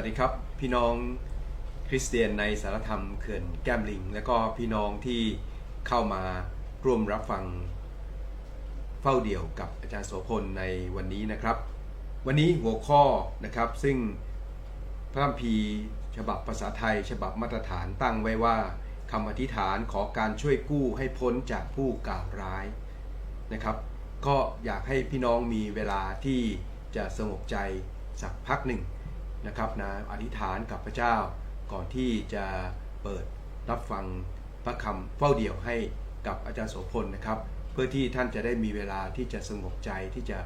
วัสดีครับ พี่น้องคริสเตียนในสารธรรมเขื่อนแก้มลิง และก็พี่น้องที่เข้ามาร่วมรับฟังเฝ้าเดี่ยวกับอาจารย์โสพลในวันนี้นะครับ วันนี้หัวข้อนะครับซึ่งพระคัมภีร์ฉบับภาษาไทย ฉบับมาตรฐานตั้งไว้ว่าคำอธิษฐานขอการช่วยกู้ให้พ้นจากผู้กล่าวร้ายนะครับ ก็อยากให้พี่น้องมีเวลาที่จะสงบใจสักพักหนึ่ง นะครับนะอธิษฐานกับพระเจ้าก่อนที่จะเปิดรับฟังพระคำเฝ้าเดี่ยวให้กับอาจารย์โสพลนะครับ เพื่อที่ท่านจะได้มีเวลาที่จะสงบใจที่จะ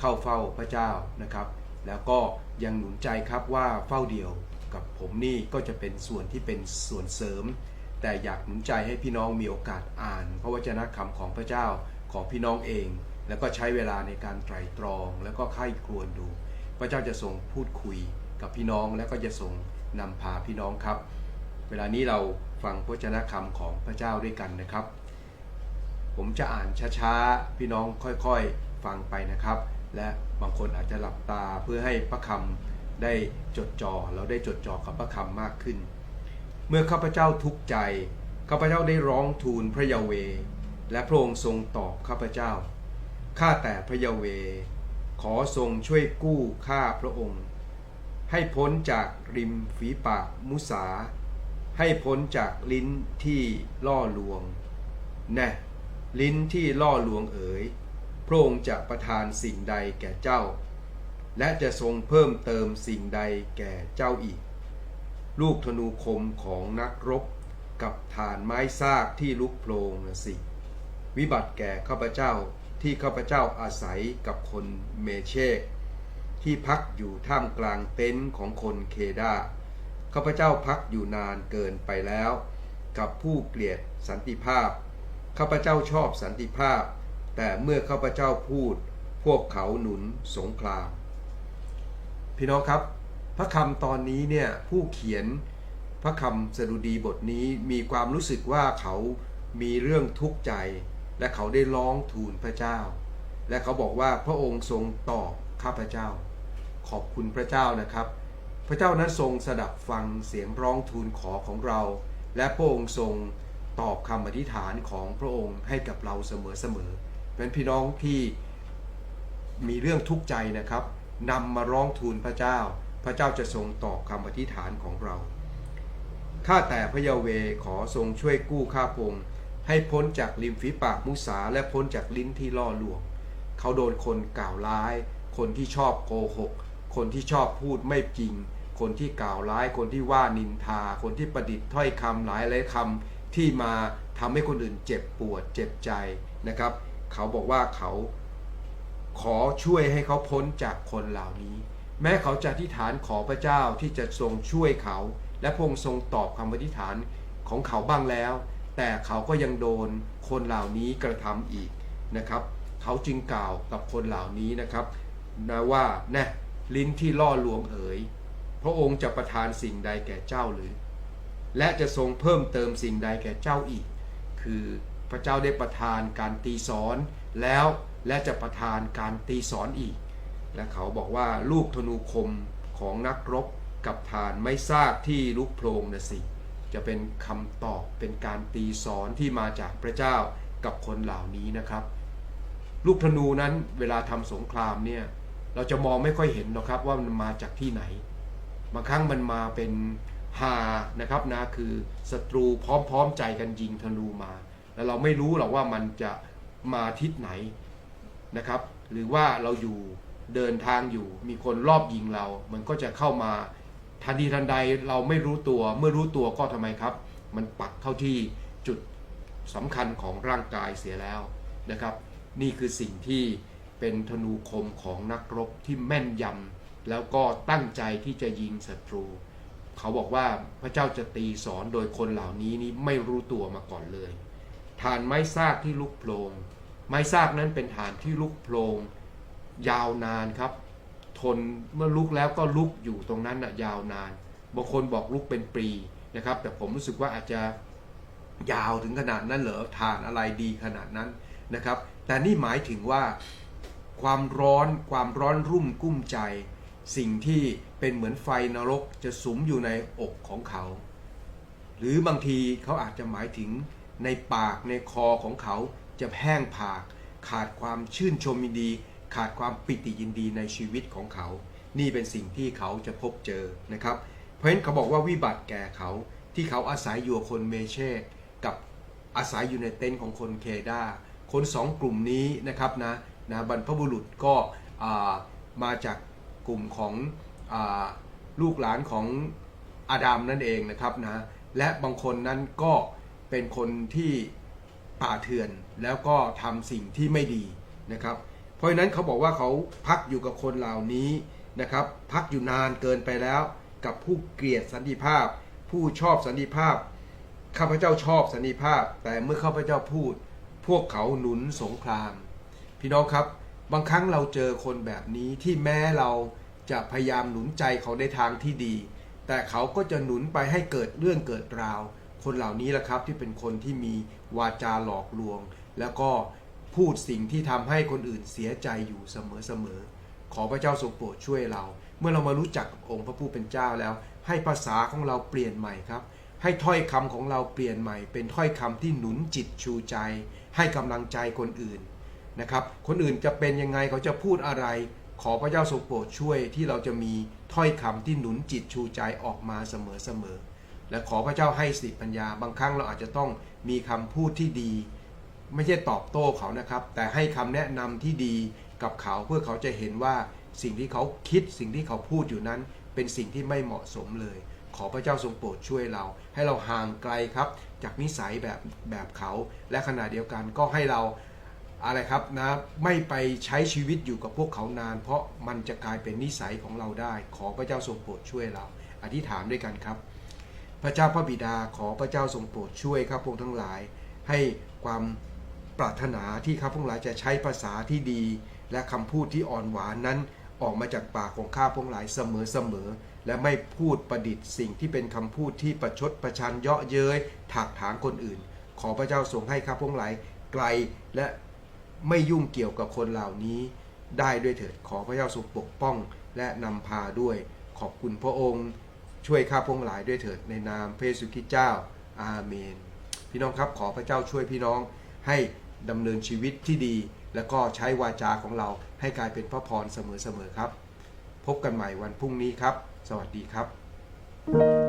เข้าเฝ้าพระเจ้านะครับ แล้วก็ยังหนุนใจครับว่าเฝ้าเดี่ยวกับผมนี่ก็จะเป็นส่วนที่เป็นส่วนเสริม แต่อยากหนุนใจให้พี่น้องมีโอกาสอ่าน พระวจนะคำของพระเจ้าของพี่น้องเอง แล้วก็ใช้เวลาในการไตรตรอง แล้วก็ไข้ครวญดู พระเจ้าจะทรงพูดคุย กับพี่น้องและก็จะทรงนำพาพี่น้องครับ เวลานี้เราฟังพระวจนะคำของพระเจ้าด้วยกันนะครับ ผมจะอ่านช้าๆ พี่น้องค่อยๆ ฟังไปนะครับ และบางคนอาจจะหลับตาเพื่อให้พระคำได้จดจ่อเราได้จดจ่อกับพระคำมากขึ้น เมื่อข้าพเจ้าทุกข์ใจข้าพเจ้าได้ร้องทูลพระยาเว และพระองค์ทรงตอบข้าพเจ้าข้าแต่พระยาเว ขอทรงช่วยกู้ข้าพระองค์ ให้พ้นจากริมฝีปากมุสา ให้พ้นจากลิ้นที่ล่อลวงแน่ลิ้นที่ล่อลวงเอ๋ยพระองค์จะประทานสิ่งใดแก่เจ้า และจะทรงเพิ่มเติมสิ่งใดแก่เจ้าอีก ลูกธนูคมของนักรบ กับฐานไม้ซากที่ลุกโพลงสิ วิบัติแก่ข้าพเจ้าที่ข้าพเจ้าอาศัยกับคนเมเชก ที่พักอยู่ท่ามกลางเต็นท์ของคนเคดาข้าพเจ้าพักอยู่นานเกินไปแล้ว กับผู้เกลียดสันติภาพ ข้าพเจ้าชอบสันติภาพ แต่เมื่อข้าพเจ้าพูด พวกเขาหนุนสงคราม พี่น้องครับ พระคำตอนนี้เนี่ยผู้เขียนพระคำสดุดีบทนี้มีความรู้สึกว่าเขามีเรื่องทุกข์ใจ และเขาได้ร้องทูลพระเจ้า และเขาบอกว่าพระองค์ทรงตอบข้าพเจ้า ขอบคุณพระเจ้านะครับ พระเจ้านั้นทรงสดับฟังเสียงร้องทูลขอของเรา และพระองค์ทรงตอบคำอธิษฐานของพระองค์ให้กับเราเสมอๆเป็นพี่น้องที่มีเรื่องทุกข์ใจนะครับนำมาร้องทูลพระเจ้า พระเจ้าจะทรงตอบคำอธิษฐานของเราข้าแต่พระยาเวขอทรงช่วยกู้ข้าพงศ์ให้พ้นจากริมฝีปากมุสาและพ้นจากลิ้นที่ล่อลวง เขาโดนคนกล่าวร้าย คนที่ชอบโกหก คนที่ชอบพูดไม่จริง คนที่กล่าวร้าย คนที่ว่านินทา คนที่ประดิษฐ์ถ้อยคำหลายหลายคำที่มาทำให้คนอื่นเจ็บปวดเจ็บใจนะครับ เขาบอกว่าเขาขอช่วยให้เขาพ้นจากคนเหล่านี้ แม้เขาจะอธิษฐานขอพระเจ้าที่จะทรงช่วยเขา และพระองค์ทรงตอบคำอธิษฐานของเขาบ้างแล้ว แต่เขาก็ยังโดนคนเหล่านี้กระทำอีกนะครับ เขาจึงกล่าวกับคนเหล่านี้นะครับนะว่าแน่ ลิ้นที่ล่อลวงเอ๋ยพระองค์จะประทานสิ่งใดแก่เจ้าหรือ และจะทรงเพิ่มเติมสิ่งใดแก่เจ้าอีก คือพระเจ้าได้ประทานการตีสอนแล้วและจะประทานการตีสอนอีก และเขาบอกว่าลูกธนูคมของนักรบกับฐานไม้ซากที่ลุกโพลงนะสิ จะเป็นคำตอบเป็นการตีสอนที่มาจากพระเจ้ากับคนเหล่านี้นะครับ ลูกธนูนั้นเวลาทำสงครามเนี่ย เราจะมองไม่ค่อยเห็นหรอกครับว่ามันมาจากที่ไหน บางครั้งมันมาเป็นหานะครับนะคือศัตรูพร้อมๆใจกันยิงธนูมา แล้วเราไม่รู้หรอกว่ามันจะมาทิศไหนนะครับ หรือว่าเราอยู่เดินทางอยู่มีคนรอบยิงเรา มันก็จะเข้ามาทันทีทันใดเราไม่รู้ตัวเมื่อรู้ตัวก็ทำไมครับ มันปักเข้าที่จุดสำคัญของร่างกายเสียแล้วนะครับ นี่คือสิ่งที่ เป็นธนูคมของนักรบที่แม่นยำแล้วก็ตั้งใจที่จะยิงศัตรู เขาบอกว่าพระเจ้าจะตีสอนโดยคนเหล่านี้นี้ไม่รู้ตัวมาก่อนเลย ฐานไม้ซากที่ลุกโพลงไม้ซากนั้นเป็นฐานที่ลุกโพลงยาวนานครับ ทนเมื่อลุกแล้วก็ลุกอยู่ตรงนั้นนะยาวนานบางคนบอกลุกเป็นปีนะครับ แต่ผมรู้สึกว่าอาจจะยาวถึงขนาดนั้นเหรอฐานอะไรดีขนาดนั้นนะครับ แต่นี่หมายถึงว่า ความร้อนความร้อนรุ่มกุ้มใจ สิ่งที่เป็นเหมือนไฟนรกจะสุมอยู่ในอกของเขา หรือบางทีเขาอาจจะหมายถึงในปากในคอของเขาจะแห้งผาก ขาดความชื่นชมยินดี ขาดความปิติยินดีในชีวิตของเขา นี่เป็นสิ่งที่เขาจะพบเจอนะครับ เพราะฉะนั้นเขาบอกว่าวิบัติแก่เขาที่เขาอาศัยอยู่คนเมเช่กับอาศัยอยู่ในเต็นท์ของคนเคดาคนสองกลุ่มนี้นะครับนะ นะบรรพบุรุษก็มาจากกลุ่มของอลูกหลานของอาดัมนั่นเองนะครับนะและบางคนนั้นก็เป็นคนที่ป่าเถื่อนแล้วก็ทำสิ่งที่ไม่ดีนะครับ เพราะฉะนั้นเขาบอกว่าเขาพักอยู่กับคนเหล่านี้นะครับ พักอยู่นานเกินไปแล้ว กับผู้เกลียดสันติภาพ ผู้ชอบสันติภาพข้าพเจ้าชอบสันติภาพ แต่เมื่อข้าพเจ้าพูด พวกเขาหนุนสงคราม พี่น้องครับ บางครั้งเราเจอคนแบบนี้ที่แม้เราจะพยายามหนุนใจเขาในทางที่ดี แต่เขาก็จะหนุนไปให้เกิดเรื่องเกิดราว คนเหล่านี้แหละครับที่เป็นคนที่มีวาจาหลอกลวง แล้วก็พูดสิ่งที่ทำให้คนอื่นเสียใจอยู่เสมอๆขอพระเจ้าทรงโปรดช่วยเรา เมื่อเรามารู้จักองค์พระผู้เป็นเจ้าแล้ว ให้ภาษาของเราเปลี่ยนใหม่ครับให้ถ้อยคำของเราเปลี่ยนใหม่ เป็นถ้อยคำที่หนุนจิตชูใจ ให้กำลังใจคนอื่น นะครับ คนอื่นจะเป็นยังไงเขาจะพูดอะไร ขอพระเจ้าทรงโปรดช่วยที่เราจะมีถ้อยคำที่หนุนจิตชูใจออกมาเสมอๆและขอพระเจ้าให้สติปัญญา บางครั้งเราอาจจะต้องมีคำพูดที่ดี ไม่ใช่ตอบโต้เขานะครับ แต่ให้คำแนะนำที่ดีกับเขาเพื่อเขาจะเห็นว่าสิ่งที่เขาคิดสิ่งที่เขาพูดอยู่นั้น เป็นสิ่งที่ไม่เหมาะสมเลย ขอพระเจ้าทรงโปรดช่วยเรา ให้เราห่างไกลครับ จากนิสัยแบบแบบเขา และขณะเดียวกันก็ให้เรา อะไรครับนะไม่ไปใช้ชีวิตอยู่กับพวกเขานาน เพราะมันจะกลายเป็นนิสัยของเราได้ ขอพระเจ้าทรงโปรดช่วยเรา อธิษฐานด้วยกันครับ พระเจ้าพระบิดาขอพระเจ้าทรงโปรดช่วยครับพวกทั้งหลาย ให้ความปรารถนาที่ข้าพวกหลายจะใช้ภาษาที่ดี และคำพูดที่อ่อนหวานนั้น ออกมาจากปากของข้าพวกหลายเสมอเสมอและไม่พูดประดิษฐ์สิ่งที่เป็นคำพูดที่ประชดประชันเยาะเย้ยถากถางคนอื่น ขอพระเจ้าทรงให้ข้าพวกหลายไกลและ ไม่ยุ่งเกี่ยวกับคนเหล่านี้ ได้ด้วยเถิดขอพระเจ้าทรงปกป้อง และนำพาด้วยขอบคุณพระองค์ ช่วยข้าพงหลายด้วยเถิดในนามพระเยซูคริสต์เจ้าอาเมน พี่น้องครับขอพระเจ้าช่วยพี่น้องให้ดำเนินชีวิตที่ดี แล้วก็ใช้วาจาของเราให้กลายเป็นพระพรเสมอๆครับ พบกันใหม่วันพรุ่งนี้ครับ สวัสดีครับ